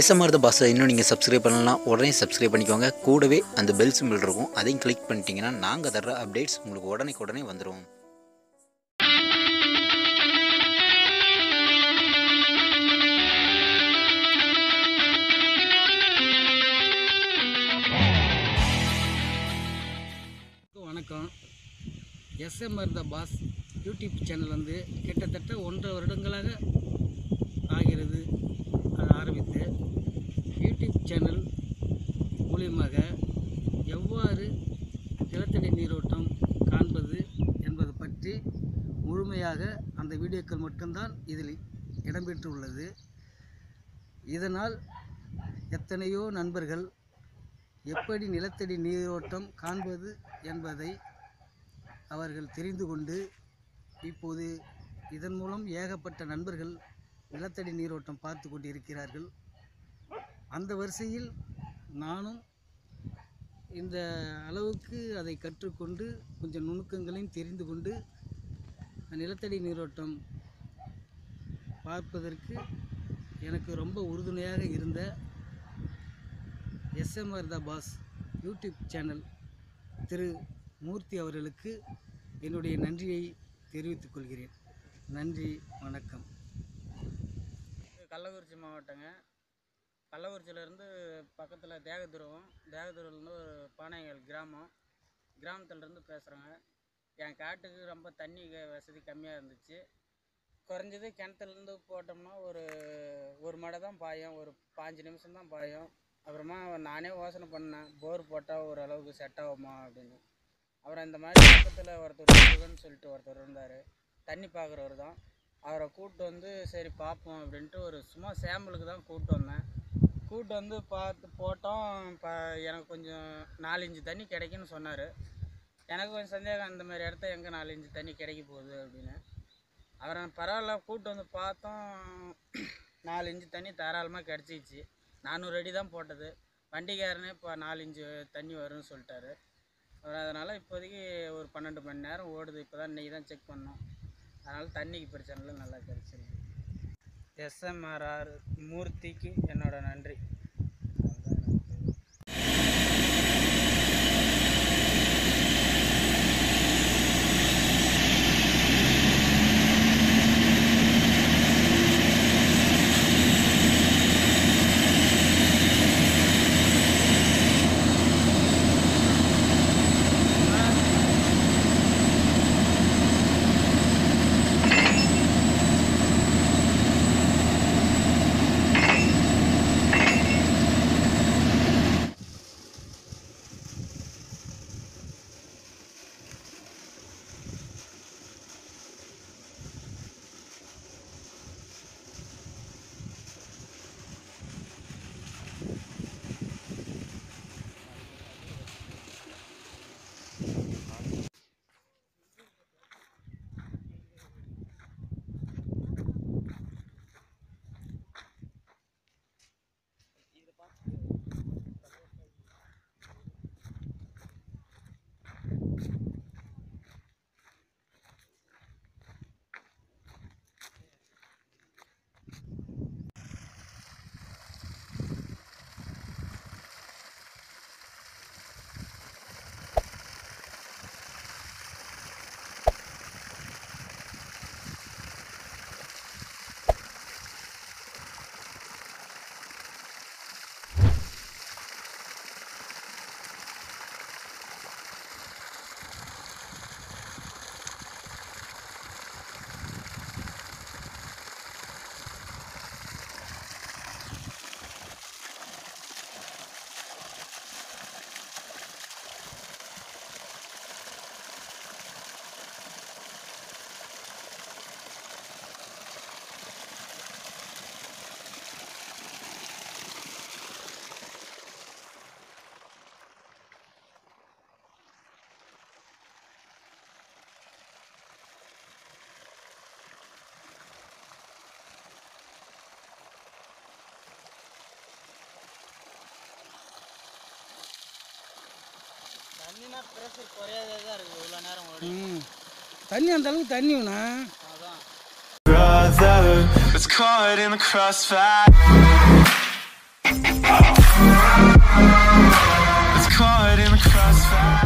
SMR த பாஸை இன்னும் நீங்கள் சப்ஸ்கிரைப் பண்ணலாம் உடனே சப்ஸ்கிரைப் பண்ணிக்கோங்க. கூடவே அந்த பெல் சிம்பிள் இருக்கும். அதையும் கிளிக் பண்ணிட்டீங்கன்னா நாங்கள் தர்ற அப்டேட்ஸ் உங்களுக்கு உடனே உடனே வந்துடும் வணக்கம். SMR the boss YouTube channel வந்து கிட்டத்தட்ட ஒன்றரை வருடங்களாக ஆகிறது அது ஆரம்பித்து யூடியூப் சேனல் மூலியமாக எவ்வாறு நிலத்தடி நீரோட்டம் காண்பது என்பது பற்றி முழுமையாக அந்த வீடியோக்கள் மட்டும்தான் இதில் இடம்பெற்றுள்ளது. இதனால் எத்தனையோ நண்பர்கள் எப்படி நிலத்தடி நீரோட்டம் காண்பது என்பதை அவர்கள் தெரிந்து கொண்டு இப்போது இதன் மூலம் ஏகப்பட்ட நண்பர்கள் நிலத்தடி நீரோட்டம் பார்த்து கொண்டிருக்கிறார்கள். அந்த வரிசையில் நானும் இந்த அளவுக்கு அதை கற்றுக்கொண்டு கொஞ்சம் நுணுக்கங்களையும் தெரிந்து கொண்டு நிலத்தடி நீரோட்டம் பார்ப்பதற்கு எனக்கு ரொம்ப உறுதுணையாக இருந்த SMR the boss YouTube channel திரு மூர்த்தி அவர்களுக்கு என்னுடைய நன்றியை தெரிவித்துக் கொள்கிறேன். நன்றி வணக்கம். கள்ளக்குறிச்சி மாவட்டங்க. கள்ளக்குறிச்சியிலேருந்து பக்கத்தில் தேகதுருவம். தேகதுருவிலேருந்து ஒரு பானைகள் கிராமம். கிராமத்துலேருந்து பேசுகிறேங்க என் காட்டுக்கு ரொம்ப தண்ணி வசதி கம்மியாக இருந்துச்சு. குறைஞ்சது கிணத்துலேருந்து போட்டோம்னா ஒரு ஒரு மடை தான் பாயும். ஒரு பாஞ்சு நிமிஷம் தான் பாயும். அப்புறமா நானே யோசனை பண்ணேன் போர் போட்டால் ஓரளவுக்கு செட் ஆகுமா? அப்படின்னு. அப்புறம் இந்த மாதிரி பக்கத்தில் ஒருத்தர் முருகன் சொல்லிட்டு ஒருத்தர் இருந்தார். தண்ணி பார்க்குறவர் தான். அவரை கூப்பிட்டு வந்து சரி பார்ப்போம் அப்படின்ட்டு ஒரு சும்மா சாம்பிளுக்கு தான் கூப்பிட்டு வந்தேன். கூப்பிட்டு வந்து பார்த்து போட்டோம். ப எனக்கு கொஞ்சம் நாலஞ்சு தண்ணி கிடைக்குன்னு சொன்னார். எனக்கு கொஞ்சம் சந்தேகம் அந்த மாதிரி இடத்த எங்கே நாலு தண்ணி கிடைக்க போகுது அப்படின்னு. அவரை பரவாயில்ல கூப்பிட்டு வந்து பார்த்தோம். நாலு இன்ச்சு தண்ணி தாராளமாக கிடச்சிச்சு. நானூறு அடி தான் போட்டது. வண்டிக்காரனே இப்போ நாலு இன்ச்சு தண்ணி வரும்னு சொல்லிட்டாரு. அப்புறம் அதனால் இப்போதைக்கு ஒரு பன்னெண்டு மணி நேரம் ஓடுது. இப்போ தான் இன்றைக்கி தான் செக் பண்ணோம். அதனால் தண்ணிக்கு பிரச்சனை இல்லை நல்லா கிடச்சிருக்கு. எஸ்எம்ஆர்ஆர் மூர்த்திக்கு என்னோடய நன்றி. Brother, அந்த அளவுக்கு தண்ணிண்ணா It's caught in the crossfire. It's caught in the crossfire.